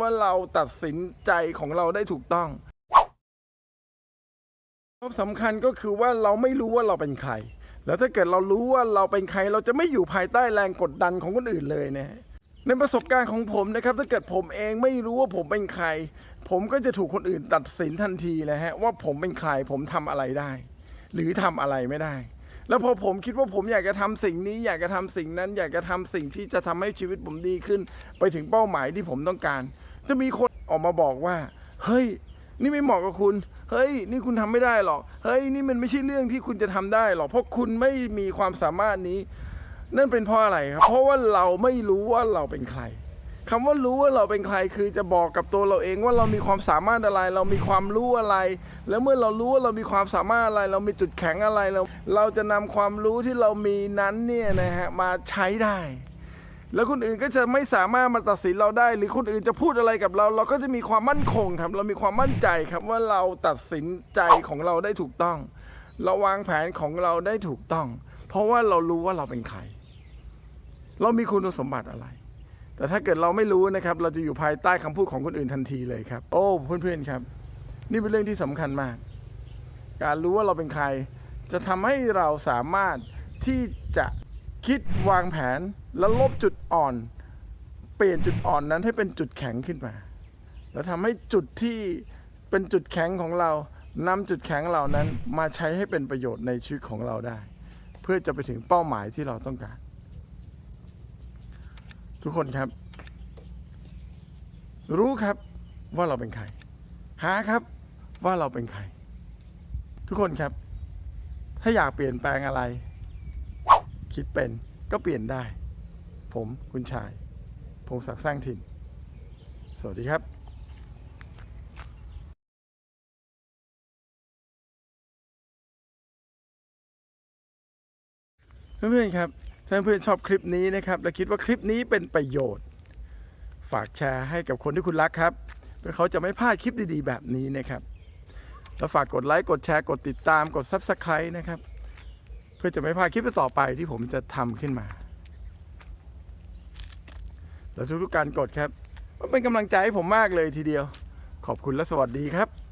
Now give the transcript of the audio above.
ว่าเราตัดสินใจของเราได้ถูกต้องข้อสำคัญก็คือว่าเราไม่รู้ว่าเราเป็นใคร แล้วถ้าเกิดเรารู้ว่าเราเป็นใคร เราจะไม่อยู่ภายใต้แรงกดดันของคนอื่นเลยนะฮะในประสบการณ์ของผมนะครับ ถ้าเกิดผมเองไม่รู้ว่าผมเป็นใคร ผมก็จะถูกคนอื่นตัดสินทันทีเลยฮะว่าผมเป็นใครผมทำอะไรได้ หรือทำอะไรไม่ได้ แล้วพอผมคิดว่าผมอยากจะทำสิ่งนี้ อยากจะทำสิ่งนั้น อยากจะทำสิ่งที่จะทำให้ชีวิตผมดีขึ้น ไปถึงเป้าหมายที่ผมต้องการ จะมีคนออกมาบอกว่า เฮ้ย นี่ไม่เหมาะกับคุณ เฮ้ย นี่คุณทำไม่ได้หรอก เฮ้ย นี่มันไม่ใช่เรื่องที่คุณจะทำได้หรอก เพราะคุณไม่มีความสามารถนี้ นั่นเป็นเพราะอะไรครับ เพราะว่าเราไม่รู้ว่าเราเป็นใครคำว่ารู้ว่าเราเป็นใครคือจะบอกกับตัวเราเองว่าเรามีความสามารถอะไร เรามีความรู้อะไร แล้วเมื่อเรารู้ว่าเรามีความสามารถอะไร เรามีจุดแข็งอะไรเราเราจะนำความรู้ที่เรามีนั้นเนี่ยนะฮะมาใช้ได้ แล้วคนอื่นก็จะไม่สามารถมาตัดสินเราได้ หรือคนอื่นจะพูดอะไรกับเรา เราก็จะมีความมั่นคงครับ เรามีความมั่นใจครับว่าเราตัดสินใจของเราได้ถูกต้อง เราวางแผนของเราได้ถูกต้อง เพราะว่าเรารู้ว่าเราเป็นใคร เรามีคุณสมบัติอะไร แต่ถ้าเกิดเราไม่รู้นะครับ เราจะอยู่ภายใต้คำพูดของคนอื่นทันทีเลยครับ โอ้เพื่อนๆครับ นี่เป็นเรื่องที่สำคัญมาก การรู้ว่าเราเป็นใคร จะทำให้เราสามารถที่จะ คิดวางแผนและลบจุดอ่อน เปลี่ยนจุดอ่อนนั้นให้เป็นจุดแข็งขึ้นมา แล้วทำให้จุดที่เป็นจุดแข็งของเรานำจุดแข็งเหล่านั้นมาใช้ให้เป็นประโยชน์ในชีวิตของเราได้ เพื่อจะไปถึงเป้าหมายที่เราต้องการ ทุกคนครับ รู้ครับว่าเราเป็นใคร หาครับว่าเราเป็นใคร ทุกคนครับ ถ้าอยากเปลี่ยนแปลงอะไร คิดเป็นก็เปลี่ยนได้ ผมคุณชาย พงศักดิ์สร้างถิ่น สวัสดีครับเพื่อนๆครับถ้าเพื่อนชอบคลิปนี้นะครับ และคิดว่าคลิปนี้เป็นประโยชน์ ฝากแชร์ให้กับคนที่คุณรักครับ เพื่อเขาจะไม่พลาดคลิปดีๆ แบบนี้นะครับ แล้วฝากกดไลค์ กดแชร์ กดติดตาม กด Subscribe นะครับ พื่อจะไม่พลาดคลิปต่อไปที่ผมจะทำขึ้นมา แล้วทุกๆการกดครับ มันเป็นกำลังใจให้ผมมากเลยทีเดียว ขอบคุณและสวัสดีครับ